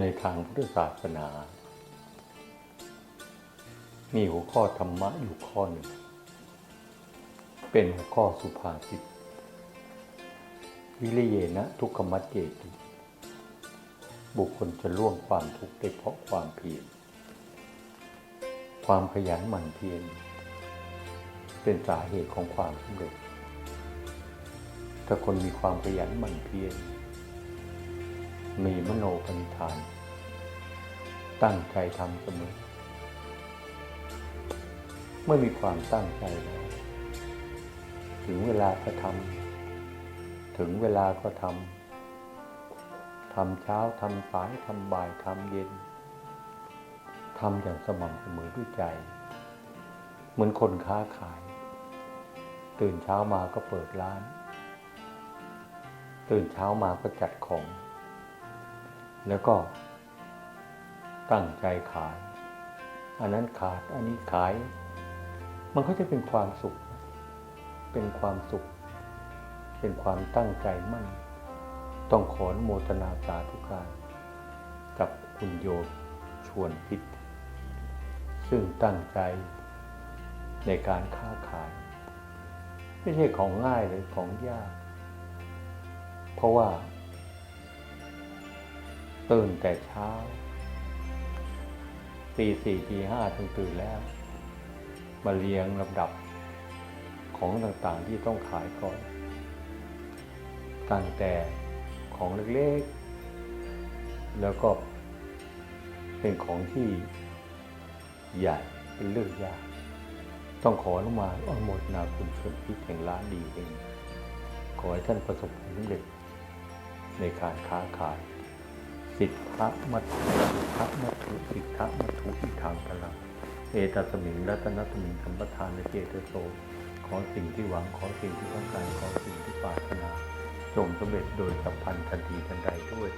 ในทางพุทธศาสนา มีหัวข้อธรรมะอยู่ข้อหนึ่ง เป็นหัวข้อสุภาษิต วิริเยนะทุกขมัจเจติ บุคคลจะล่วงความทุกข์ได้เพราะความเพียร ความขยันหมั่นเพียร เป็นสาเหตุของความสำเร็จ ถ้าคนมีความขยันหมั่นเพียร มีมโนปณิธาน ตั้งใจทำเสมอ เมื่อมีความตั้งใจแล้ว ถึงเวลาก็ทำถึงเวลาก็ทำทำเช้าทำสายทำบ่ายทำเย็นทำอย่างสม่ำเสมอด้วยใจ เหมือนคนค้าขาย ตื่นเช้ามาก็เปิดร้าน ตื่นเช้ามาก็จัดของ แล้วก็ตั้งใจขาย อันนั้นขาดอันนี้ขาย มันก็จะเป็นความสุข เป็นความสุข เป็นความตั้งใจมั่น ต้องขอนโมทนาสาธุการ กับคุณโยชวนพิษ ซึ่งตั้งใจในการค้าขาย ไม่ใช่ของง่ายเลยของยาก เพราะว่า ตื่นแต่เช้าตีสี่ตีห้าถึงตื่นแล้ว มาเรียงลำดับของต่างๆที่ต้องขายก่อน ตั้งแต่ของเล็กๆ แล้วก็เป็นของที่ใหญ่เป็นเรื่องยาก ต้องขออนุมาอนุโมทนาคุณชวนพิษแห่งร้านดีเอง ขอให้ท่านประสบผลสำเร็จในการค้าขาย สิทธะมัตถุสิทธะมัตถุสิทธะมัตถุอิทางพลังเอตัสมิงรัตนสมิงสัมปทานในเจตโสขอสิ่งที่หวังขอสิ่งที่ต้องการขอสิ่งที่ปรารถนาจงสำเร็จโดยสัมพันธ์ทันทีทันใดด้วย